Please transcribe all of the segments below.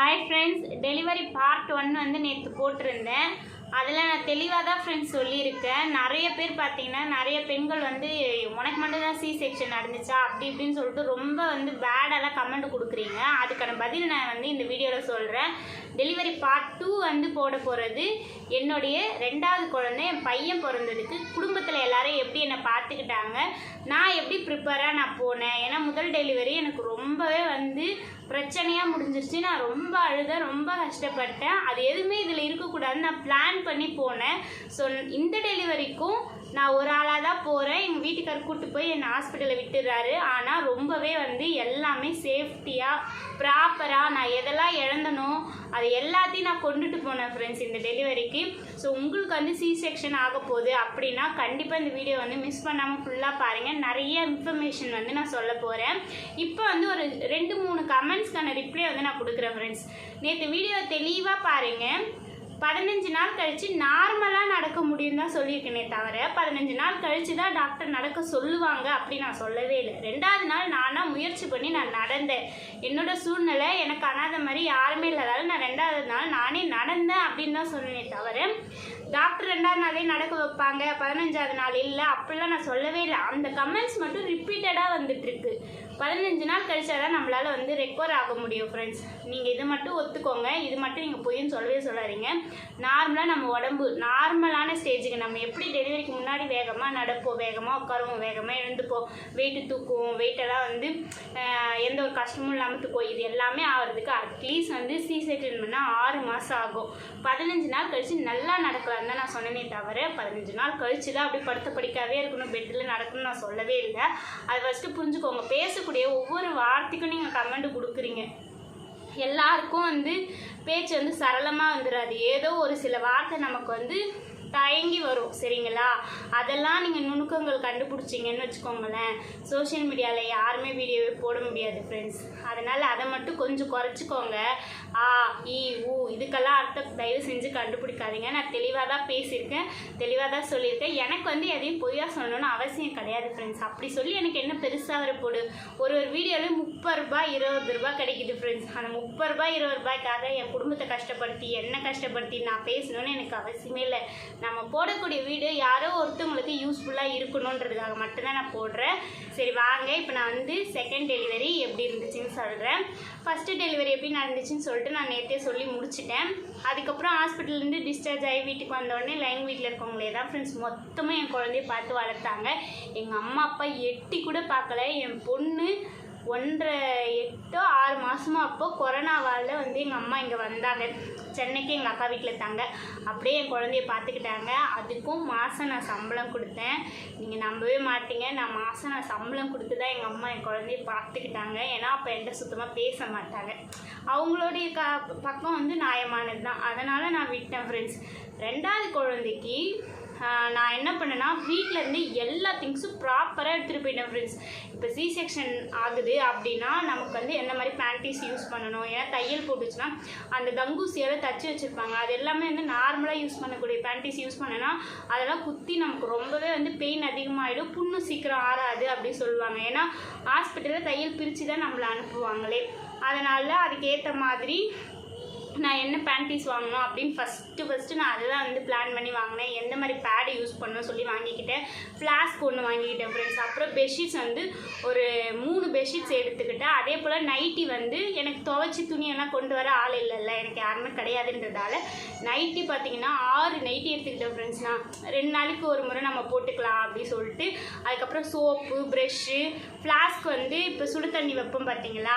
Hi friends delivery part one வந்து நேற்று போட்டிருந்தேன். அதில் நான் தெளிவாக தான் ஃப்ரெண்ட்ஸ் சொல்லியிருக்கேன். நிறைய பேர் பார்த்தீங்கன்னா நிறைய பெண்கள் வந்து உனக்கு மட்டும் தான் சி செக்ஷன் நடந்துச்சா? அப்படி இப்படின்னு சொல்லிட்டு ரொம்ப வந்து பேடெல்லாம் கமெண்ட் கொடுக்குறீங்க. அதுக்கான பதில் நான் வந்து இந்த வீடியோவில் சொல்கிறேன் டெலிவரி பார்ட் டூ வந்து போட போகிறது என்னுடைய ரெண்டாவது குழந்தை என் பையன் பிறந்ததுக்கு குடும்பத்தில் எல்லாரும் எப்படி என்னை பார்த்துக்கிட்டாங்க நான் எப்படி ப்ரிப்பேராக நான் போனேன். ஏன்னா முதல் டெலிவரி எனக்கு ரொம்பவே வந்து பிரச்சனையாக முடிஞ்சிருச்சு. நான் ரொம்ப அழுதேன் ரொம்ப கஷ்டப்பட்டேன். அது எதுவுமே இதில் இருக்கக்கூடாதுன்னு நான் பிளான் பண்ணி போனேன். ஸோ இந்த டெலிவரிக்கும் நான் ஒரு ஆளாக தான் போகிறேன் எங்கள் வீட்டுக்காரர் கூட்டு போய் என்னை ஹாஸ்பிட்டலில் விட்டுடுறாரு ஆனால் ரொம்பவே வந்து எல்லாமே சேஃப்டியாக ப்ராப்பராக நான் எதெல்லாம் இழந்தனோ அது எல்லாத்தையும் நான் கொண்டுட்டு போனேன் ஃப்ரெண்ட்ஸ் இந்த டெலிவரிக்கு ஸோ உங்களுக்கு வந்து சி செக்ஷன் ஆக போகுது அப்படின்னா கண்டிப்பாக இந்த வீடியோ வந்து மிஸ் பண்ணாமல் ஃபுல்லாக பாருங்கள் நிறைய இன்ஃபர்மேஷன் வந்து நான் சொல்ல போகிறேன் இப்போ வந்து ஒரு ரெண்டு மூணு கமெண்ட்ஸ்க்கான ரிப்ளை வந்து நான் கொடுக்குறேன் ஃப்ரெண்ட்ஸ் நேற்று வீடியோ தெளிவாக பாருங்கள் பதினஞ்சு நாள் கழித்து நார்மலாக நடக்க முடியும் தான் சொல்லியிருக்கேனே தவிர பதினஞ்சு நாள் கழித்து தான் டாக்டர் நடக்க சொல்லுவாங்க அப்படி நான் சொல்லவே இல்லை. ரெண்டாவது நாள் நானாக முயற்சி பண்ணி நான் நடந்தேன். என்னோட சூழ்நிலை எனக்கு அனாத மாதிரி யாருமே இல்லாதால நான் ரெண்டாவது நாள் நானே நடந்தேன் அப்படின்னு தான் சொன்னேனே தவிர டாக்டர் ரெண்டாவது நாளே நடக்க வைப்பாங்க பதினஞ்சாவது நாள் இல்லை அப்படிலாம் நான் சொல்லவே இல்லை. அந்த கமெண்ட்ஸ் மட்டும் ரிப்பீட்டடாக வந்துட்டுருக்கு பதினஞ்சு நாள் கழிச்சா தான் நம்மளால் வந்து ரெக்கவர் ஆக முடியும் ஃப்ரெண்ட்ஸ் நீங்கள் இது மட்டும் ஒத்துக்கோங்க. இது மட்டும் நீங்கள் பொய்ன்னு சொல்லவே சொல்லாதீங்க. நார்மலாக நம்ம உடம்பு நார்மலான ஸ்டேஜுக்கு நம்ம எப்படி டெலிவரிக்கு முன்னாடி வேகமாக நடப்போம் வேகமாக உட்காருவோம் வேகமாக எழுந்துப்போம் வெயிட்டு தூக்குவோம் வெயிட்டெல்லாம் வந்து எந்த ஒரு கஷ்டமும் இல்லாமல் தூக்குவோம். இது எல்லாமே ஆகிறதுக்கு அட்லீஸ்ட் வந்து சி செக்ஷன் பண்ணால் ஆறு மாதம் ஆகும். பதினஞ்சு நாள் கழித்து நல்லா நடக்கலாம் தான் நான் சொன்னேனே தவிர பதினஞ்சு நாள் கழிச்சு தான் அப்படி படுத்த படிக்காவே இருக்கணும் பெட்டில் நடக்கணும்னு நான் சொல்லவே இல்லை. அது ஃபஸ்ட்டு புரிஞ்சுக்கோங்க. பேசக்கூடிய ஒவ்வொரு வார்த்தைக்கும் நீங்கள் கமெண்ட் கொடுக்குறீங்க. எல்லாருக்கும் வந்து பேச்சு வந்து சரளமாக வந்துடாது ஏதோ ஒரு சில வார்த்தை நமக்கு வந்து தயங்கி வரும் சரிங்களா? அதெல்லாம் நீங்கள் நுணுக்கங்கள் கண்டுபிடிச்சிங்கன்னு வச்சுக்கோங்களேன். சோஷியல் மீடியாவில் யாருமே வீடியோவே போட முடியாது ஃப்ரெண்ட்ஸ் அதனால் அதை மட்டும் கொஞ்சம் குறைச்சிக்கோங்க. ஆ ஈ ஊ இதுக்கெல்லாம் அர்த்தம் தயவு செஞ்சு கண்டுபிடிக்காதீங்க. நான் தெளிவாக தான் பேசியிருக்கேன் தெளிவாக தான் சொல்லியிருக்கேன். எனக்கு வந்து எதையும் பொய்யா சொல்லணும்னு அவசியம் கிடையாது ஃப்ரெண்ட்ஸ் அப்படி சொல்லி எனக்கு என்ன பெருசாக வரப்போடு ஒரு ஒரு வீடியோவில் முப்பது ரூபாய் இருபது ரூபாய் கிடைக்குது ஃப்ரெண்ட்ஸ் அந்த முப்பது ரூபாய் இருபது ரூபாய்க்காக என் குடும்பத்தை கஷ்டப்படுத்தி என்ன கஷ்டப்படுத்தி நான் பேசணும்னு எனக்கு அவசியமே இல்லை. நம்ம போடக்கூடிய வீடியோ யாரோ ஒருத்தவங்களுக்கு யூஸ்ஃபுல்லாக இருக்கணுன்றதுக்காக மட்டும்தான் நான் போடுறேன். சரி வாங்க. இப்போ நான் வந்து செகண்ட் டெலிவரி எப்படி இருந்துச்சுன்னு சொல்கிறேன் ஃபஸ்ட்டு டெலிவரி எப்படி நடந்துச்சுன்னு சொல்லிட்டு நான் நேற்றே சொல்லி முடிச்சிட்டேன். அதுக்கப்புறம் ஹாஸ்பிட்டல்லேருந்து டிஸ்சார்ஜ் ஆகி வீட்டுக்கு வந்தோடனே லைன் வீட்டில் இருக்கவங்களே தான் ஃப்ரெண்ட்ஸ் மொத்தமாக என் குழந்தைய பார்த்து வளர்த்தாங்க. எங்கள் அம்மா அப்பா எட்டி கூட பார்க்கல. என் பொண்ணு ஒன்றரை எட்டோ ஆறு மாதமோ அப்போ கொரோனாவால் வந்து எங்கள் அம்மா இங்கே வந்தாங்க. சென்னைக்கு எங்கள் அக்கா வீட்டில் தாங்க அப்படியே என் குழந்தைய பார்த்துக்கிட்டாங்க அதுக்கும் மாதம் நான் சம்பளம் கொடுத்தேன். நீங்கள் நம்பவே மாட்டீங்க. நான் மாதம் நான் சம்பளம் கொடுத்து தான் எங்கள் அம்மா என் குழந்தைய பார்த்துக்கிட்டாங்க ஏன்னா அப்போ என்கிட்ட சுத்தமாக பேச மாட்டாங்க. அவங்களுடைய க பக்கம் வந்து நியாயமானது தான் அதனால் நான் விட்டேன் ஃப்ரெண்ட்ஸ் ரெண்டாவது குழந்தைக்கு நான் என்ன பண்ணேன்னா வீட்டிலேருந்து எல்லா திங்ஸும் ப்ராப்பராக எடுத்துகிட்டு போயிட்டேன் ஃப்ரெண்ட்ஸ் இப்போ சி செக்ஷன் ஆகுது அப்படின்னா நமக்கு வந்து எந்த மாதிரி பேண்டிஸ் யூஸ் பண்ணணும்? ஏன்னா தையல் போட்டுச்சுன்னா அந்த தங்கூசியெல்லாம் தச்சு வச்சுருப்பாங்க. அது எல்லாமே வந்து நார்மலாக யூஸ் பண்ணக்கூடிய பேண்டிஸ் யூஸ் பண்ணனா அதெல்லாம் குத்தி நமக்கு ரொம்பவே வந்து பெயின் அதிகமாகிடும் புண்ணு சீக்கிரம் ஆறாது அப்படின்னு சொல்லுவாங்க. ஏன்னா ஹாஸ்பிட்டலில் தையல் பிரித்து தான் நம்மளை அனுப்புவாங்களே. அதனால் அதுக்கேற்ற மாதிரி நான் என்ன பேண்டீஸ் வாங்கணும் அப்படின்னு ஃபஸ்ட்டு ஃபஸ்ட்டு நான் அதுதான் வந்து பிளான் பண்ணி வாங்கினேன். எந்த மாதிரி பேடு யூஸ் பண்ணணும் சொல்லி வாங்கிக்கிட்டேன். ஃப்ளாஸ்க் ஒன்று வாங்கிக்கிட்டேன் ஃப்ரெண்ட்ஸ் அப்புறம் பெட்ஷீட்ஸ் வந்து ஒரு மூணு பெட்ஷீட்ஸ் எடுத்துக்கிட்டேன். அதே போல் நைட்டி வந்து எனக்கு துவைச்சி துணியெல்லாம் கொண்டு வர ஆள் இல்லைல்ல எனக்கு யாருமே கிடையாதுன்றதால நைட்டி பார்த்தீங்கன்னா ஆறு நைட்டி எடுத்துக்கிட்டேன் ஃப்ரெண்ட்ஸ் நான் ரெண்டு நாளைக்கு ஒரு முறை நம்ம போட்டுக்கலாம் அப்படி சொல்லிட்டு அதுக்கப்புறம் சோப்பு ப்ரெஷ்ஷு ஃப்ளாஸ்க் வந்து இப்போ சுடு தண்ணி வைப்போம் பார்த்தீங்களா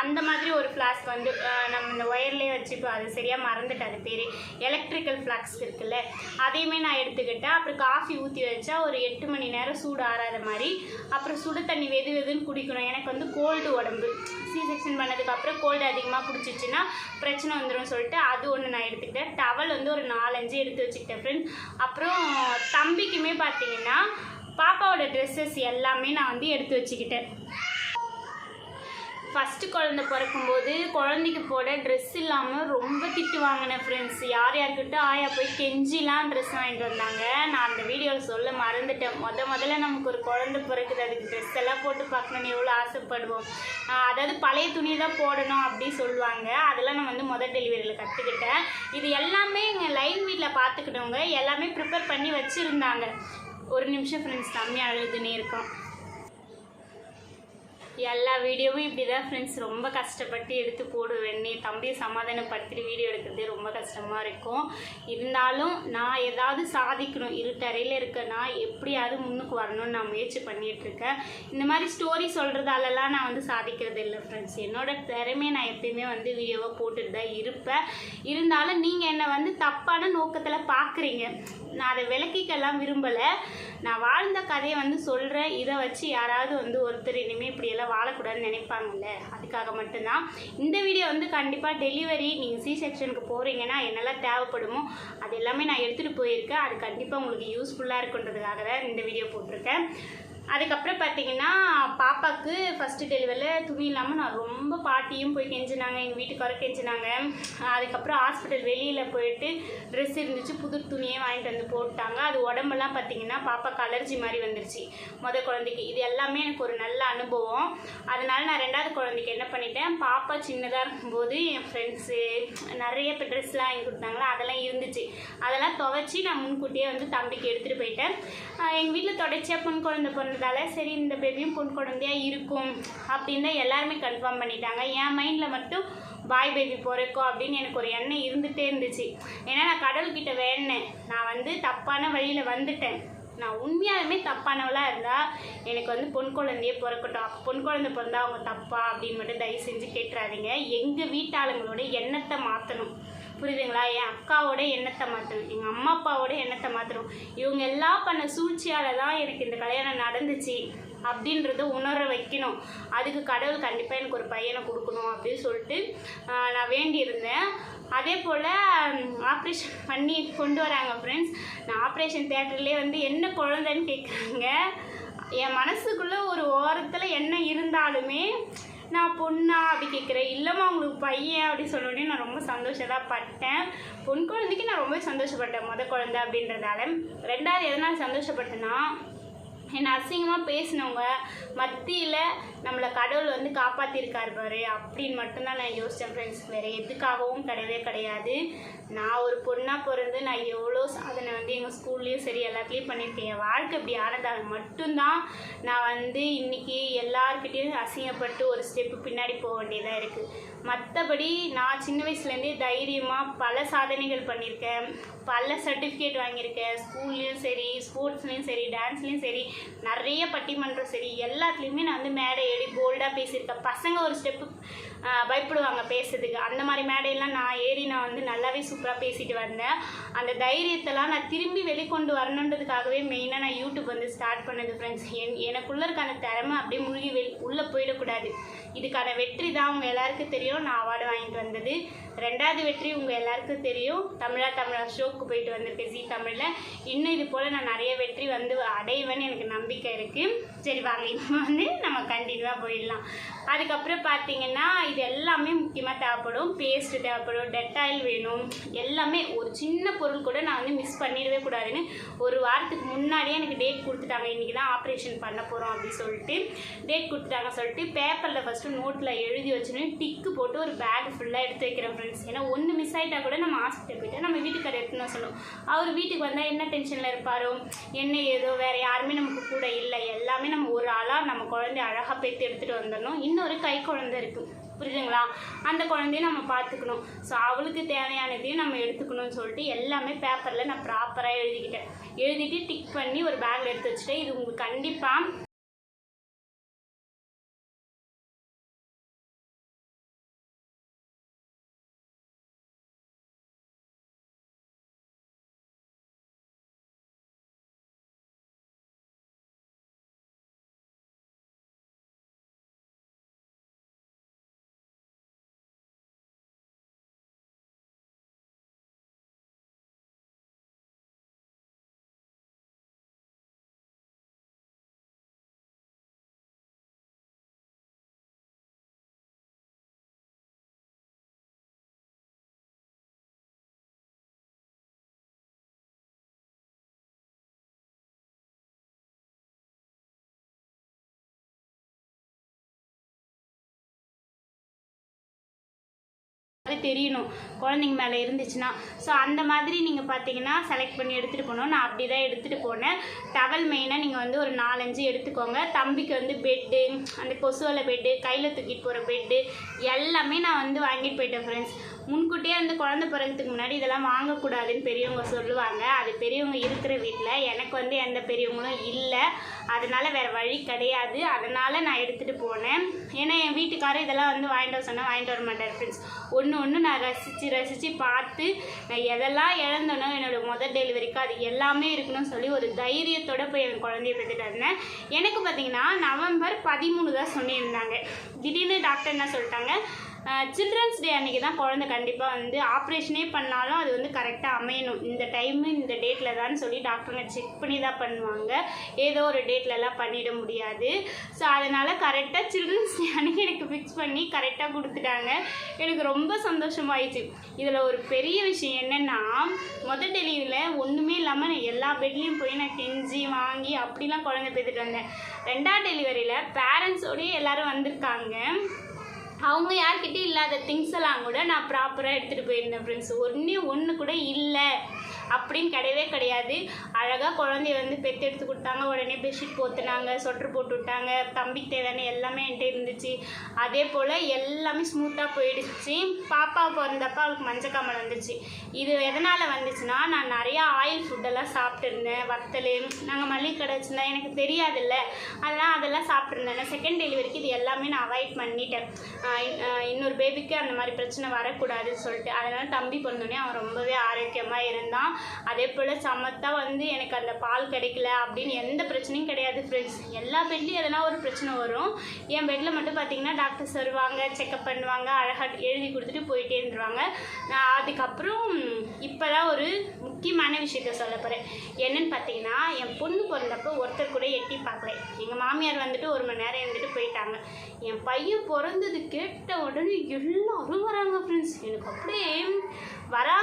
அந்த மாதிரி ஒரு ஃப்ளாஸ்க் வந்து நம்ம இந்த ஒயர்லேயே வச்சுப்போம் அது சரியாக மறந்துட்டு அது பேர். எலக்ட்ரிக்கல் ஃப்ளக்ஸ் இருக்குல்ல அதையுமே நான் எடுத்துக்கிட்டேன். அப்புறம் காஃபி ஊற்றி வச்சா ஒரு எட்டு மணி நேரம் சூடு ஆறாத மாதிரி. அப்புறம் சுடு தண்ணி வெது வெதுன்னு குடிக்கணும். எனக்கு வந்து கோல்டு உடம்பு. சி செக்ஷன் பண்ணதுக்கப்புறம் கோல்டு அதிகமாக பிடிச்சிச்சின்னா பிரச்சனை வந்துடும் சொல்லிட்டு அது ஒன்று நான் எடுத்துக்கிட்டேன். டவல் வந்து ஒரு நாலஞ்சு எடுத்து வச்சுக்கிட்டேன் ஃப்ரெண்ட்ஸ் அப்புறம் தம்பிக்குமே பார்த்தீங்கன்னா பாப்பாவோட ட்ரெஸ்ஸஸ் எல்லாமே நான் வந்து எடுத்து வச்சுக்கிட்டேன். ஃபஸ்ட்டு குழந்தை பிறக்கும்போது குழந்தைக்கு போட ட்ரெஸ் இல்லாமல் ரொம்ப திட்டு வாங்கினேன் ஃப்ரெண்ட்ஸ் யார் யார்கிட்ட ஆயா போய் கெஞ்சிலாம் ட்ரெஸ் வாங்கிட்டு வந்தாங்க. நான் அந்த வீடியோவில் சொல்ல மறந்துட்டேன். முத முதல்ல நமக்கு ஒரு குழந்தை பிறக்குது. அதுக்கு ட்ரெஸ் எல்லாம் போட்டு பார்க்கணும்னு எவ்வளோ ஆசைப்படுவோம். அதாவது பழைய துணி தான் போடணும் அப்படின்னு சொல்லுவாங்க. அதெல்லாம் நான் வந்து முதல் டெலிவரியில் கற்றுக்கிட்டேன் இது எல்லாமே எங்கள் லைன் வீட்டில் பார்த்துக்கிட்டவங்க எல்லாமே ப்ரிப்பேர் பண்ணி வச்சுருந்தாங்க. ஒரு நிமிஷம் ஃப்ரெண்ட்ஸ் கம்மியாக அழுதுன்னே இருக்கோம் எல்லா வீடியோவும் இப்படி தான் ஃப்ரெண்ட்ஸ் ரொம்ப கஷ்டப்பட்டு எடுத்து போடுவேன். நீ தம்பியை சமாதானப்படுத்திட்டு வீடியோ எடுக்கிறது ரொம்ப கஷ்டமாக இருக்கும். இருந்தாலும் நான் ஏதாவது சாதிக்கணும். இருட்டறையில் இருக்க நான் எப்படியாவது முன்னுக்கு வரணும்னு நான் முயற்சி பண்ணிகிட்ருக்கேன் இந்த மாதிரி ஸ்டோரி சொல்கிறதாலலாம் நான் வந்து சாதிக்கிறது இல்லை ஃப்ரெண்ட்ஸ் என்னோட திறமையை நான் எப்பயுமே வந்து வீடியோவாக போட்டுட்டு தான் இருப்பேன். இருந்தாலும் நீங்கள் என்னை வந்து தப்பான நோக்கத்தில் பார்க்குறீங்க நான் அதை விளக்கிக்கெல்லாம் விரும்பலை. நான் வாழ்ந்த கதையை வந்து சொல்கிறேன் இதை வச்சு யாராவது வந்து ஒருத்தர் இனிமேல் இப்படியெல்லாம் வாழக்கூடாதுன்னு நினைப்பாங்கல்ல? அதுக்காக மட்டும்தான். இந்த வீடியோ வந்து கண்டிப்பாக டெலிவரி நீங்கள் சி செக்ஷனுக்கு போகிறீங்கன்னா என்னெல்லாம் தேவைப்படுமோ அது எல்லாமே நான் எடுத்துகிட்டு போயிருக்கேன். அது கண்டிப்பாக உங்களுக்கு யூஸ்ஃபுல்லாக இருக்குன்றதுக்காக தான் இந்த வீடியோ போட்டிருக்கேன். அதுக்கப்புறம் பார்த்தீங்கன்னா பாப்பாவுக்கு ஃபஸ்ட்டு டெலிவரியில் துணி இல்லாமல் நான் ரொம்ப பாட்டியும் போய் கெஞ்சினாங்க எங்கள் வீட்டுக்காரர் கெஞ்சினாங்க. அதுக்கப்புறம் ஹாஸ்பிட்டல் வெளியில் போயிட்டு ட்ரெஸ் இருந்துச்சு புது துணியே வாங்கிட்டு வந்து போட்டாங்க. அது உடம்பெல்லாம் பார்த்தீங்கன்னா பாப்பாக்கு அலர்ஜி மாதிரி வந்துருச்சு. முத குழந்தைக்கு. இது எல்லாமே எனக்கு ஒரு நல்ல அனுபவம். அதனால நான் ரெண்டாவது குழந்தைக்கு என்ன பண்ணிட்டேன் பாப்பா சின்னதாக இருக்கும்போது என் ஃப்ரெண்ட்ஸு நிறைய இப்போ ட்ரெஸ்லாம் வாங்கி கொடுத்தாங்களா அதெல்லாம் இருந்துச்சு. அதெல்லாம் துவைச்சி நான் முன்கூட்டியே வந்து தம்பிக்கு எடுத்துகிட்டு போயிட்டேன். எங்கள் வீட்டில் தொடர்ச்சியாக பொன் குழந்தை பிறந்ததால சரி இந்த பேபியும் பொன் குழந்தையாக இருக்கும் அப்படின்னு தான் எல்லாருமே கன்ஃபார்ம் பண்ணிட்டாங்க. என் மைண்டில் மட்டும் பாய் பேபி பிறக்கும் அப்படின்னு எனக்கு ஒரு எண்ணம் இருந்துகிட்டே இருந்துச்சு. ஏன்னா நான் கடவுள்கிட்ட வேணேன் நான் வந்து தப்பான வழியில் வந்துட்டேன். நான் உண்மையாலுமே தப்பானவளாக இருந்தால் எனக்கு வந்து பொன் குழந்தையே பிறக்கட்டும். அப்போ பொன் குழந்தை பிறந்தா அவங்க தப்பா அப்படின்னு மட்டும் தயவு செஞ்சு கேட்டுறாதீங்க. எங்கள் வீட்டாளுங்களோட எண்ணத்தை மாற்றணும் புரியுதுங்களா? என் அக்காவோட எண்ணத்தை மாற்றணும் எங்கள் அம்மா அப்பாவோட எண்ணத்தை மாற்றணும் இவங்க எல்லாம் பண்ண சூழ்ச்சியால் தான் எனக்கு இந்த கல்யாணம் நடந்துச்சு அப்படின்றத உணர வைக்கணும். அதுக்கு கடவுள் கண்டிப்பாக எனக்கு ஒரு பையனை கொடுக்கணும் அப்படின்னு சொல்லிட்டு நான் வேண்டியிருந்தேன். அதே போல் ஆப்ரேஷன் பண்ணி கொண்டு வராங்க ஃப்ரெண்ட்ஸ் நான் ஆப்ரேஷன் தேட்டர்லேயே வந்து என்ன குழந்தைன்னு கேட்குறாங்க என் மனசுக்குள்ளே ஒரு ஓரத்தில் என்ன இருந்தாலுமே நான் பொண்ணா அப்படி கேட்குறேன் இல்லைம்மா உங்களுக்கு பையன் அப்படி சொன்னோடனே நான் ரொம்ப சந்தோஷம் பட்டேன். பொன் குழந்தைக்கு நான் ரொம்ப சந்தோஷப்பட்டேன் முத குழந்தை அப்படின்றதால. ரெண்டாவது எதனால் சந்தோஷப்பட்டேன்னா என்னை அசிங்கமாக பேசினவங்க மத்தியில் நம்மளை கடவுள் வந்து காப்பாற்றிருக்காரு பாரு அப்படின்னு மட்டும்தான் நான் யோசித்தேன் ஃப்ரெண்ட்ஸ் வேறு எதுக்காகவும் கிடையவே கிடையாது. நான் ஒரு பொண்ணாக பிறந்து நான் எவ்வளோ சாதனை வந்து எங்கள் ஸ்கூல்லேயும் சரி எல்லாத்துலேயும் பண்ணியிருக்கேன். என் வாழ்க்கை இப்படி ஆனதால் மட்டும்தான். நான் வந்து இன்றைக்கி எல்லாருக்கிட்டேயும் அசிங்கப்பட்டு ஒரு ஸ்டெப்பு பின்னாடி போக வேண்டியதாக இருக்குது மற்றபடி நான் சின்ன வயசுலேருந்தே தைரியமாக பல சாதனைகள் பண்ணியிருக்கேன். பல சர்டிஃபிகேட் வாங்கியிருக்கேன். ஸ்கூல்லேயும் சரி ஸ்போர்ட்ஸ்லேயும் சரி டான்ஸ்லேயும் சரி நிறைய பட்டிமன்றம் சரி எல்லாத்துலேயுமே நான் வந்து மேடை ஏறி போல்டாக பேசியிருக்கேன். பசங்க ஒரு ஸ்டெப்பு பயப்படுவாங்க பேசுறதுக்கு. அந்த மாதிரி மேடையெல்லாம் நான் ஏறி நான் வந்து நல்லாவே சூப்பராக பேசிட்டு வந்தேன். அந்த தைரியத்தெல்லாம் நான் திரும்பி வெளிக்கொண்டு வரணுன்றதுக்காகவே மெயினாக நான் யூடியூப் வந்து ஸ்டார்ட் பண்ணது ஃப்ரெண்ட்ஸ் என் எனக்குள்ளே இருக்க அந்த திறமை அப்படியே முழுகி வெளி உள்ளே போயிடக்கூடாது. இதுக்கான வெற்றி தான் உங்கள் எல்லாருக்கும் தெரியும். நான் அவார்டு வாங்கிட்டு வந்தது. ரெண்டாவது வெற்றி உங்கள் எல்லாருக்கும் தெரியும். தமிழா தமிழா ஷோக்கு போயிட்டு வந்திருக்கேன் ஜி தமிழில். இன்னும் இது போல் நான் நிறைய வெற்றி வந்து அடைவேன்னு எனக்கு நம்பிக்கை இருக்குது சரி வாங்க இப்போ வந்து நம்ம கண்டினியூவாக போயிடலாம். அதுக்கப்புறம் பார்த்தீங்கன்னா இது எல்லாமே முக்கியமாக தேவைப்படும். பேஸ்ட் தேவைப்படும். டெட்டாயில் வேணும். எல்லாமே ஒரு சின்ன பொருள் கூட நான் வந்து மிஸ் பண்ணிடவே கூடாதுன்னு ஒரு வாரத்துக்கு முன்னாடியே எனக்கு டேட் கொடுத்துட்டாங்க. இன்றைக்கி தான் ஆப்ரேஷன் பண்ண போகிறோம் அப்படின்னு சொல்லிட்டு டேட் கொடுத்துட்டாங்க சொல்லிட்டு பேப்பரில் ஃபஸ்ட்டு நோட்டில் எழுதி வச்சுன்னு டிக்கு போட்டு ஒரு பேக் ஃபுல்லாக எடுத்து வைக்கிறேன் ஃப்ரெண்ட்ஸ் ஏன்னா ஒன்று மிஸ் ஆகிட்டா கூட நம்ம ஹாஸ்பிட்டல் போயிட்டு நம்ம வீட்டுக்கார எடுத்துன்னு சொல்லணும் அவர் வீட்டுக்கு வந்தால் என்ன டென்ஷனில் இருப்பாரோ? என்ன ஏதோ வேறு யாருமே நமக்கு கூட இல்லை. எல்லாமே நம்ம ஒரு ஆளாக நம்ம குழந்தைய அழகாக பெற்று எடுத்துகிட்டு வந்துடணும். இன்னொரு கை குழந்தை இருக்குது புரியுதுங்களா? அந்த குழந்தைய நம்ம பார்த்துக்கணும். ஸோ அவளுக்கு தேவையானதையும் நம்ம எடுத்துக்கணும்னு சொல்லிட்டு எல்லாமே பேப்பரில் நான் ப்ராப்பராக எழுதிக்கிட்டேன். எழுதிட்டு டிக் பண்ணி ஒரு பேக்கில் எடுத்து வச்சுட்டேன். இது உங்களுக்கு கண்டிப்பாக தெரியணும். குழந்தைங்க மேலே இருந்துச்சுன்னா. ஸோ அந்த மாதிரி நீங்கள் பார்த்தீங்கன்னா செலக்ட் பண்ணி எடுத்துகிட்டு போகணும். நான் அப்படி தான் எடுத்துகிட்டு போனேன் டவல் மெயினாக நீங்கள் வந்து ஒரு நாலஞ்சு எடுத்துக்கோங்க. தம்பிக்கு வந்து பெட்டு அந்த கொசுவில் பெட்டு கையில் தூக்கிட்டு போகிற பெட்டு எல்லாமே நான் வந்து வாங்கிட்டு போயிட்டேன் ஃப்ரெண்ட்ஸ் முன்கூட்டியே வந்து குழந்தை பிறகுறதுக்கு முன்னாடி இதெல்லாம் வாங்கக்கூடாதுன்னு பெரியவங்க சொல்லுவாங்க. அது பெரியவங்க இருக்கிற வீட்டில் எனக்கு வந்து எந்த பெரியவங்களும் இல்லை. அதனால் வேறு வழி கிடையாது. அதனால் நான் எடுத்துகிட்டு போனேன். ஏன்னா என் வீட்டுக்காரர் இதெல்லாம் வந்து வாங்கிட்டு வர சொன்னால் வாங்கிட்டு வர மாட்டேன் ஃப்ரெண்ட்ஸ் ஒன்று ஒன்று நான் ரசித்து ரசித்து பார்த்து நான் எதெல்லாம் இழந்தனோ என்னோட முதல் டெலிவரிக்கு அது எல்லாமே இருக்கணும்னு சொல்லி ஒரு தைரியத்தோடு போய் என் குழந்தைய பெற்றுட்டு இருந்தேன் எனக்கு பார்த்தீங்கன்னா நவம்பர் பதிமூணு தான் சொல்லியிருந்தாங்க திடீர்னு டாக்டர் என்ன சொல்லிட்டாங்க? சில்ட்ரன்ஸ் டே அன்றைக்கி தான் குழந்தை கண்டிப்பாக வந்து ஆப்ரேஷனே பண்ணாலும் அது வந்து கரெக்டாக அமையணும். இந்த டைமு இந்த டேட்டில் தான் சொல்லி டாக்டருங்க செக் பண்ணி தான் பண்ணுவாங்க. ஏதோ ஒரு டேட்லலாம் பண்ணிட முடியாது. ஸோ அதனால் கரெக்டாக சில்ட்ரன்ஸ் டே அன்றைக்கி எனக்கு ஃபிக்ஸ் பண்ணி கரெக்டாக கொடுத்துட்டாங்க. எனக்கு ரொம்ப சந்தோஷமாயிடுச்சு. இதில் ஒரு பெரிய விஷயம் என்னென்னா மொதல் டெலிவரியில் ஒன்றுமே இல்லாமல் நான் எல்லா பெட்லேயும் போய் நான் கெஞ்சி வாங்கி அப்படிலாம் குழந்தை பேத்துட்டு வந்தேன். ரெண்டாவது டெலிவரியில் பேரண்ட்ஸோடய எல்லோரும் வந்திருக்காங்க. அவங்க யார்கிட்டையும் இல்லாத திங்ஸ் எல்லாம் கூட நான் ப்ராப்பராக எடுத்துகிட்டு போயிருந்தேன் ஃப்ரெண்ட்ஸ் ஒன்றே ஒன்று கூட இல்லை. அப்படின்னு கிடையவே கிடையாது. அழகாக குழந்தைய வந்து பெற்று எடுத்து கொடுத்தாங்க. உடனே பெட்ஷீட் போத்துனாங்க சொட்டர் போட்டு விட்டாங்க. தம்பிக்கு தேவையான எல்லாமே என்கிட்ட இருந்துச்சு. அதே போல் எல்லாமே ஸ்மூத்தாக போயிடுச்சு. பாப்பா பிறந்தப்ப அவளுக்கு மஞ்சக்காமல் வந்துச்சு. இது எதனால் வந்துச்சுன்னா நான் நிறையா ஆயில் ஃபுட்டெல்லாம் சாப்பிட்டுருந்தேன். வத்தல் நாங்கள் மல்லிகை கடை எனக்கு தெரியாதுல்ல. அதெல்லாம் அதெல்லாம் சாப்பிட்ருந்தேன் செகண்ட் டெலிவரிக்கு இது எல்லாமே நான் அவாய்ட் பண்ணிட்டேன். இன்னொரு பேபிக்கு அந்த மாதிரி பிரச்சனை வரக்கூடாதுன்னு சொல்லிட்டு. அதனால் தம்பி பிறந்தோடனே அவன் ரொம்பவே ஆரோக்கியமாக இருந்தான். அதே போல் சமத்தா வந்து எனக்கு அந்த பால் கிடைக்கல அப்படின்னு எந்த பிரச்சனையும் கிடையாது ஃப்ரெண்ட்ஸ் எல்லா பெட்லேயும் எதனா ஒரு பிரச்சனை வரும். என் பெட்டில் மட்டும் பார்த்தீங்கன்னா டாக்டர்ஸ் வருவாங்க செக்கப் பண்ணுவாங்க அழகாக எழுதி கொடுத்துட்டு போயிட்டே இருந்துருவாங்க. நான் அதுக்கப்புறம் இப்போ தான் ஒரு முக்கியமான விஷயத்த சொல்ல போகிறேன் என்னன்னு பார்த்தீங்கன்னா என் பொண்ணு பிறந்தப்போ ஒருத்தர் கூட எட்டி பார்க்கல. எங்கள் மாமியார் வந்துட்டு ஒரு மணி நேரம் இருந்துட்டு போயிட்டாங்க. என் பையன் பிறந்தது கேட்ட உடனே எல்லாரும் வராங்க ஃப்ரெண்ட்ஸ் எனக்கு அப்படியே வரா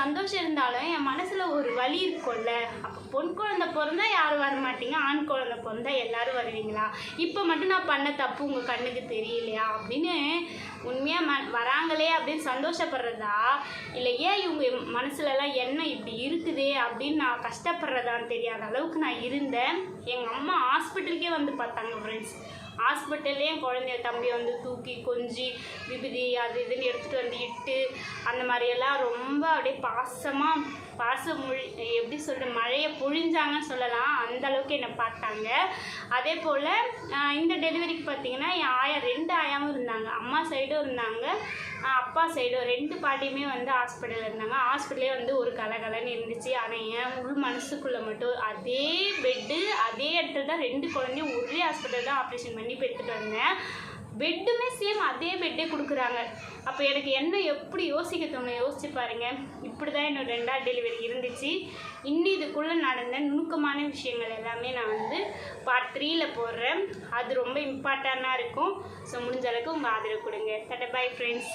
சந்தோஷம் இருந்தாலும் என் மனசில் ஒரு வலி இருக்கும்ல. அப்போ பொன் குழந்தை பிறந்தா யாரும் வர மாட்டீங்க. ஆண் குழந்தை பிறந்தா எல்லாரும் வருவீங்களா? இப்போ மட்டும் நான் பண்ண தப்பு உங்கள் கண்ணுக்கு தெரியலையா? அப்படின்னு உண்மையாக ம வராங்களே அப்படின்னு சந்தோஷப்படுறதா? இல்லை ஏன் இவங்க மனசுலலாம் என்ன இப்படி இருக்குதே? அப்படின்னு நான் கஷ்டப்படுறதான்னு தெரியாத அளவுக்கு நான் இருந்தேன். எங்கள் அம்மா ஹாஸ்பிட்டலுக்கே வந்து பார்த்தாங்க ஃப்ரெண்ட்ஸ் ஹாஸ்பிட்டல்லே என் குழந்தைய தம்பி வந்து தூக்கி கொஞ்சி விபதி அது இதுன்னு எடுத்துகிட்டு வந்து இட்டு அந்த மாதிரியெல்லாம் ரொம்ப அப்படியே பாசமாக பாச மொழி எப்படி சொல்கிற மழையை பொழிஞ்சாங்கன்னு சொல்லலாம். அந்த அளவுக்கு என்னை பார்த்தாங்க. அதே போல் இந்த டெலிவரிக்கு பார்த்தீங்கன்னா என் ஆயா ரெண்டு ஆயாவும் இருந்தாங்க. அம்மா சைடும் இருந்தாங்க. அப்பா சைடும் ரெண்டு பாட்டியுமே வந்து ஹாஸ்பிட்டலில் இருந்தாங்க. ஹாஸ்பிட்டலே வந்து ஒரு கலகலன்னு இருந்துச்சு. ஆனால் என் உள் மனசுக்குள்ளே மட்டும் அதே பெட்டு அதே இடத்துல தான் ரெண்டு குழந்தையும் ஒரே ஹாஸ்பிட்டல் தான் ஆப்ரேஷன் பண்ணி பெற்றுட்டு வந்தேன். பெட்டுமே சேம் அதே பெட்டே கொடுக்குறாங்க. அப்போ எனக்கு என்ன எப்படி யோசிக்க தோணும் யோசிச்சு பாருங்க. இப்படி தான் என்னோட ரெண்டாவது டெலிவரி இருந்துச்சு. இன்னும் இதுக்குள்ளே நடந்த நுணுக்கமான விஷயங்கள் எல்லாமே நான் வந்து பார்ட் த்ரீயில் போடுறேன். அது ரொம்ப இம்பார்ட்டண்ட்டாக இருக்கும். ஸோ முடிஞ்ச அளவுக்கு உங்கள் ஆதரவு கொடுங்க. தட்ட பை ஃப்ரெண்ட்ஸ்